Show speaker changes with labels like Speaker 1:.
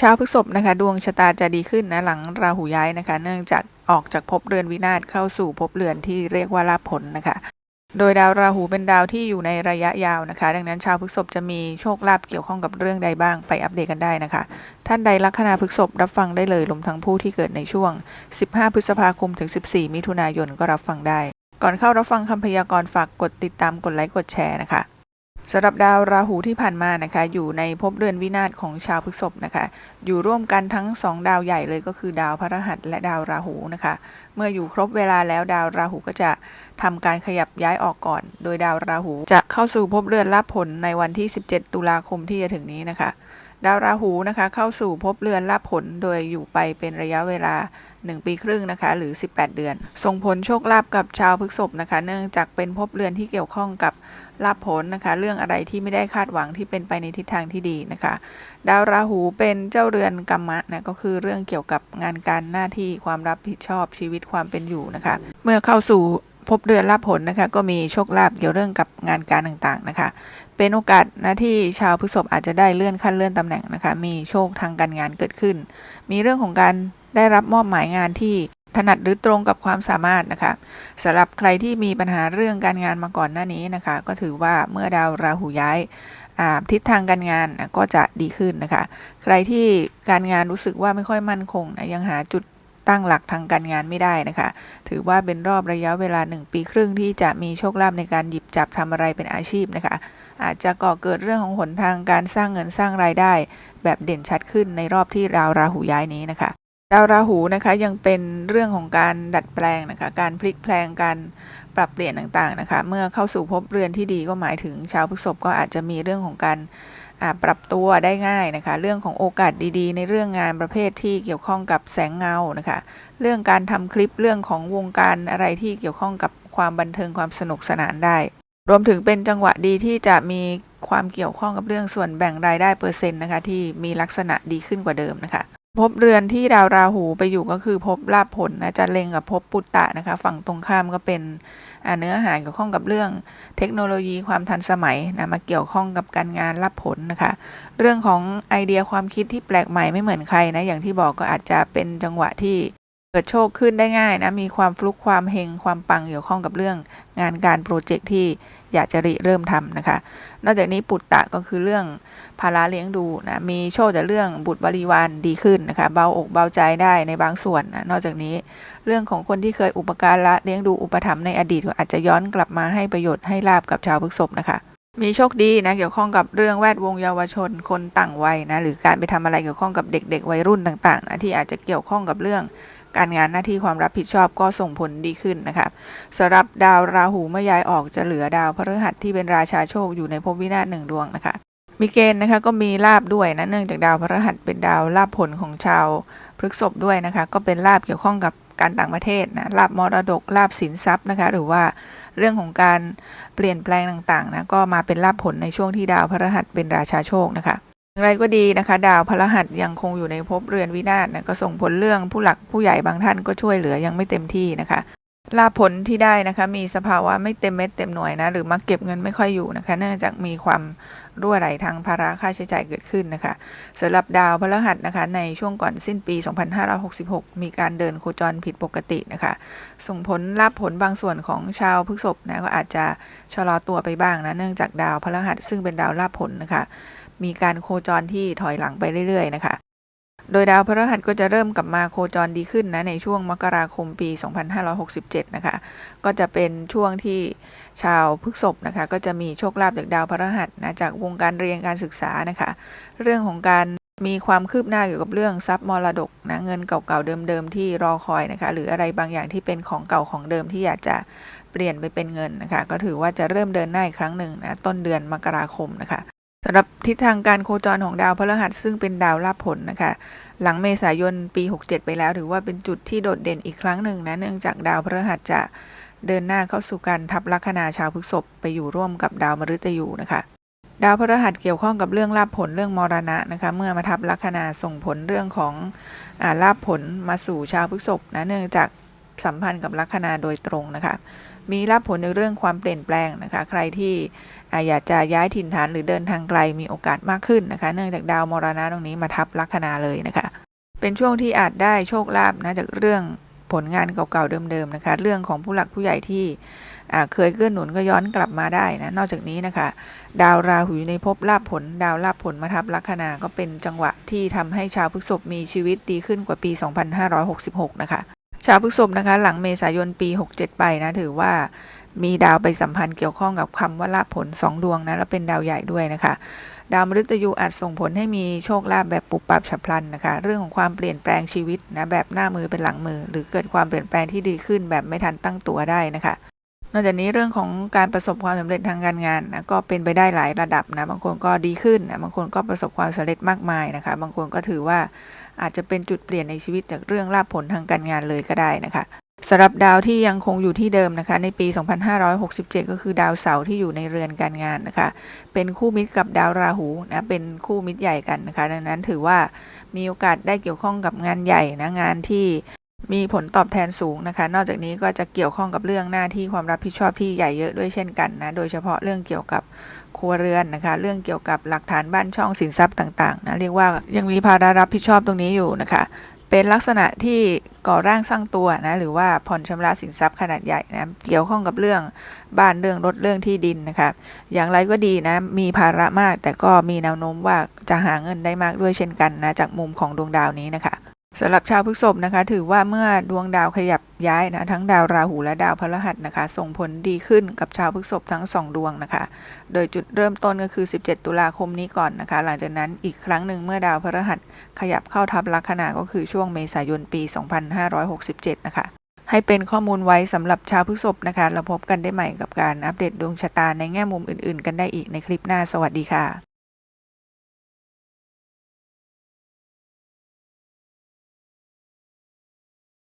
Speaker 1: ชาวพฤษภนะคะ ดวงชะตาจะดีขึ้นนะหลังราหูย้ายนะคะ เนื่องจากออกจากภพเรือนวินาศเข้าสู่ภพเรือนที่เรียกว่าลาภผลนะคะ โดยดาวราหูเป็นดาวที่อยู่ในระยะยาวนะคะ ดังนั้นชาวพฤษภจะมีโชคลาภเกี่ยวข้องกับเรื่องใดบ้างไปอัปเดตกันได้นะคะ ท่านใดลัคนาพฤษภรับฟังได้เลยรวมทั้งผู้ที่เกิดในช่วง 15 พฤษภาคมถึง 14 มิถุนายนก็รับฟังได้ ก่อนเข้ารับฟังคำพยากรณ์ฝากกดติดตามกดไลค์กดแชร์นะคะ สำหรับดาวราหูที่ผ่านมานะคะ อยู่ในภพเรือนวินาศของชาวพฤษภนะคะ อยู่ร่วมกันทั้งสองดาวใหญ่เลยก็คือดาวพฤหัสและดาวราหูนะคะ เมื่ออยู่ครบเวลาแล้วดาวราหูก็จะทำการขยับย้ายออกก่อน โดยดาวราหู จะเข้าสู่ภพเรือนรับผลในวันที่ 17 ตุลาคมที่จะถึงนี้นะคะ ดาวราหูนะคะ เข้าสู่ภพเรือนรับผลโดยอยู่ไปเป็นระยะเวลา 1 ปีครึ่งนะคะ หรือ 18 เดือน ส่งผลโชคลาภกับชาวพฤษภนะคะ เนื่องจากเป็นภพเรือนที่เกี่ยวข้องกับลาภผลนะคะ เรื่องอะไรที่ไม่ได้คาดหวังที่เป็นไปในทิศทางที่ดีนะคะ ดาวราหูเป็นเจ้าเรือนกรรมะนะก็คือเรื่องเกี่ยวกับงานการหน้าที่ความรับผิดชอบชีวิตความเป็นอยู่นะคะ เมื่อเข้าสู่ภพเรือนลาภผลนะคะ ก็มีโชคลาภเกี่ยวเรื่องกับงานการต่างๆนะคะ เป็นโอกาสน้าที่ชาวพฤษภอาจจะได้เลื่อนขั้นเลื่อนตำแหน่งนะคะ มีโชคทางการงานเกิดขึ้น มีเรื่องของการ ได้รับมอบหมายงานที่ถนัดหรือตรงกับความสามารถนะคะสำหรับใครที่มีปัญหาเรื่องการงานมาก่อนหน้านี้นะคะ ก็ถือว่าเมื่อดาวราหูย้ายทิศทางการงานก็จะดีขึ้นนะคะ ใครที่การงานรู้สึกว่าไม่ค่อยมั่นคงนะยังหาจุดตั้งหลักทางการงานไม่ได้นะคะ ถือว่าเป็นรอบระยะเวลา 1 ปีครึ่งที่จะมีโชคลาภในการหยิบจับทำอะไรเป็นอาชีพนะคะ อาจจะก่อเกิดเรื่องของหนทางการสร้างเงินสร้างรายได้ แบบเด่นชัดขึ้นในรอบที่ดาวราหูย้ายนี้นะคะ ดาวราหูนะคะยังเป็นเรื่องของการดัดแปลงนะคะการพลิกแปลงการปรับเปลี่ยนต่างๆนะคะเมื่อเข้าสู่ภพเรือนที่ดีก็หมายถึงชาวพฤษภก็อาจจะมีเรื่องของการปรับตัวได้ง่ายนะคะ เรื่องของโอกาสดีๆ ในเรื่องงานประเภทที่เกี่ยวข้องกับแสงเงานะคะ เรื่องการทำคลิปเรื่องของวงการอะไรที่เกี่ยวข้องกับความบันเทิงความสนุกสนานได้ รวมถึงเป็นจังหวะดีที่จะมีความเกี่ยวข้องกับเรื่องส่วนแบ่งรายได้เปอร์เซ็นต์นะคะที่มีลักษณะดีขึ้นกว่าเดิมนะคะ ภพเรือนที่ดาวราหูไปอยู่ก็คือภพลาภผลนะจะเล็งกับภพปุตตะนะคะ ฝั่งตรงข้ามก็เป็นเนื้อหาเกี่ยวข้องกับเรื่องเทคโนโลยีความทันสมัยนะมาเกี่ยวข้องกับการงานลาภผลนะคะ เรื่องของไอเดียความคิดที่แปลกใหม่ไม่เหมือนใครนะอย่างที่บอกก็อาจจะเป็นจังหวะที่ เกิดโชคขึ้นได้ง่ายนะ มีความฟลุกความเฮงความปังเกี่ยวข้องกับเรื่องงานการโปรเจกต์ที่อยากจะริเริ่มทำนะคะ นอกจากนี้ปุตตะก็คือเรื่องภาระเลี้ยงดูนะ มีโชคจากเรื่องบุตรบริวารดีขึ้นนะคะ เบาอกเบาใจได้ในบางส่วนนะนอกจากนี้เรื่องของคนที่เคยอุปการะเลี้ยงดูอุปถัมภ์ในอดีตก็อาจจะย้อนกลับมาให้ประโยชน์ให้ลาบกับชาวพฤษภนะคะมีโชคดีนะเกี่ยวข้องกับเรื่องแวดวงเยาวชนคนต่างวัยนะหรือการไปทำอะไรเกี่ยวข้องกับเด็ก ๆ วัยรุ่นต่างๆนะที่อาจจะเกี่ยวข้องกับเรื่อง การงานหน้าที่ความรับผิดชอบก็ส่งผลดีขึ้นนะคะสำหรับดาวราหูเมื่อย้ายออกจะเหลือดาวพฤหัสที่เป็นราชาโชคอยู่ในภพวินาศหนึ่งดวงนะคะมีเกณฑ์นะคะก็มีลาบด้วยนะเนื่องจากดาวพฤหัสเป็นดาวลาบผลของชาวพฤกษภด้วยนะคะก็เป็นลาบเกี่ยวข้องกับการต่างประเทศนะลาบมรดกลาบสินทรัพย์นะคะหรือว่าเรื่องของการเปลี่ยนแปลงต่างๆนะก็มาเป็นลาบผลในช่วงที่ดาวพฤหัสเป็นราชาโชคนะคะ อย่างไรก็ดีนะคะ ดาวพฤหัสยังคงอยู่ในภพเรือนวินาศนะก็ส่งผลเรื่องผู้หลักผู้ใหญ่บางท่านก็ช่วยเหลือยังไม่เต็มที่นะคะลาผลที่ได้นะคะมีสภาวะไม่เต็มเม็ดเต็มหน่วยนะหรือมักเก็บเงินไม่ค่อยอยู่นะคะเนื่องจากมีความรั่วไหลทางภาระค่าใช้จ่ายเกิดขึ้นนะคะสำหรับดาวพฤหัสนะคะในช่วงก่อนสิ้นปี 2566 มีการเดินโคจรผิดปกตินะคะส่งผลลาผลบางส่วนของชาวพฤษภนะก็อาจจะชะลอตัวไปบ้างนะเนื่องจากดาวพฤหัสซึ่งเป็นดาวลาผลนะคะ มีการโคจรที่ถอยหลังไปเรื่อยๆ นะคะ โดยดาวพฤหัสก็จะเริ่มกลับมาโคจรดีขึ้นนะในช่วงมกราคมปี 2567 นะคะ ก็จะเป็นช่วงที่ชาวพฤษภนะคะ ก็จะมีโชคลาภจากดาวพฤหัสนะจากวงการเรียนการศึกษานะคะ เรื่องของการมีความคืบหน้าเกี่ยวกับเรื่องทรัพย์มรดกนะเงินเก่าๆเดิมๆที่รอคอยนะคะ หรืออะไรบางอย่างที่เป็นของเก่าของเดิมที่อยากจะเปลี่ยนไปเป็นเงินนะคะ ก็ถือว่าจะเริ่มเดินหน้าอีกครั้งหนึ่งนะต้นเดือนมกราคมนะคะ สำหรับทิศทางการโคจรของดาวพฤหัสซึ่งเป็นดาวลาภผลนะคะ หลังเมษายนปี 67 ไปแล้ว ถือว่าเป็นจุดที่โดดเด่นอีกครั้งหนึ่งนะเนื่องจากดาวพฤหัสจะเดินหน้าเข้าสู่การทับลัคนาชาวพฤษภไปอยู่ร่วมกับดาวมฤตยูนะคะ ดาวพฤหัสเกี่ยวข้องกับเรื่องลาภผลเรื่องมรณะนะคะ เมื่อมาทับลัคนาส่งผลเรื่องของอลาภผลมาสู่ชาวพฤษภนะเนื่องจาก สัมพันธ์กับลัคนาโดยตรงนะคะ มีรับผลในเรื่องความเปลี่ยนแปลงนะคะ ใครที่อายากจะย้ายถิ่นฐานหรือเดินทางไกลมีโอกาสมากขึ้นนะคะ เนื่องจากดาวมรณะตรงนี้มาทับลัคนาเลยนะคะ เป็นช่วงที่อาจได้โชคลาภนะจากเรื่องผลงานเก่าๆเดิมๆนะคะ เรื่องของผู้หลักผู้ใหญ่ที่เคยเกื้อหนุนก็ย้อนกลับมาได้นะ นอกจากนี้นะคะ ดาวราหูอยู่ในภพลาภผล ดาวลาภผลมาทับลัคนาก็เป็นจังหวะที่ทำให้ชาวพฤษภมีชีวิตดีขึ้นกว่าปี 2566 นะคะ ชาวพฤษภนะคะ หลังเมษายนปี 67 ไปนะ ถือว่ามีดาวไปสัมพันธ์เกี่ยวข้องกับคำว่าลาภผล 2 ดวงนะ แล้วเป็นดาวใหญ่ด้วยนะคะ ดาวมฤตยูอาจส่งผลให้มีโชคลาภแบบปุบปับฉับพลันนะคะ เรื่องของความเปลี่ยนแปลงชีวิตนะ แบบหน้ามือเป็นหลังมือ หรือเกิดความเปลี่ยนแปลงที่ดีขึ้นแบบไม่ทันตั้งตัวได้นะคะ นอกจากนี้เรื่องของการประสบความสำเร็จทางการงานนะก็เป็นไปได้หลายระดับนะบางคนก็ดีขึ้นนะบางคนก็ประสบความสำเร็จมากมายนะคะ บางคนก็ถือว่าอาจจะเป็นจุดเปลี่ยนในชีวิตจากเรื่องลาภผลทางการงานเลยก็ได้นะคะสำหรับดาวที่ยังคงอยู่ที่เดิมนะคะ ในปี 2567 ก็คือดาวเสาร์ที่อยู่ในเรือนการงานนะคะ เป็นคู่มิตรกับดาวราหูนะเป็นคู่มิตรใหญ่กันนะคะ ดังนั้นถือว่ามีโอกาสได้เกี่ยวข้องกับงานใหญ่นะงานที่ มีผลตอบแทนสูงนะคะ นอกจากนี้ก็จะเกี่ยวข้องกับเรื่องหน้าที่ความรับผิดชอบที่ใหญ่เยอะด้วยเช่นกันนะ โดยเฉพาะเรื่องเกี่ยวกับครัวเรือนนะคะ เรื่องเกี่ยวกับหลักฐานบ้านช่องสินทรัพย์ต่างๆนะเรียกว่ายังมีภาระรับผิดชอบตรงนี้อยู่นะคะ เป็นลักษณะที่ก่อร่างสร้างตัวนะหรือว่าผ่อนชำระสินทรัพย์ขนาดใหญ่นะเกี่ยวข้องกับเรื่องบ้านเรื่องรถเรื่องที่ดินนะคะ อย่างไรก็ดีนะมีภาระมาก แต่ก็มีแนวโน้มว่าจะหาเงินได้มากด้วยเช่นกันนะจากมุมของดวงดาวนี้นะคะ สำหรับชาวพฤษภนะคะ ถือว่าเมื่อดวงดาวขยับย้ายนะทั้งดาวราหูและดาวพฤหัสนะคะ ส่งผลดีขึ้นกับชาวพฤษภทั้งสองดวงนะคะ โดยจุดเริ่มต้นก็คือ 17 ตุลาคมนี้ก่อนนะคะ หลังจากนั้นอีกครั้งหนึ่งเมื่อดาวพฤหัสขยับเข้าทับลัคนาก็คือช่วงเมษายนปี 2567 นะคะ ให้เป็นข้อมูลไว้สำหรับชาวพฤษภนะคะเราพบกันได้ใหม่กับการอัปเดตดวงชะตาในแง่มุมอื่นๆ กันได้อีกในคลิปหน้าสวัสดีค่ะ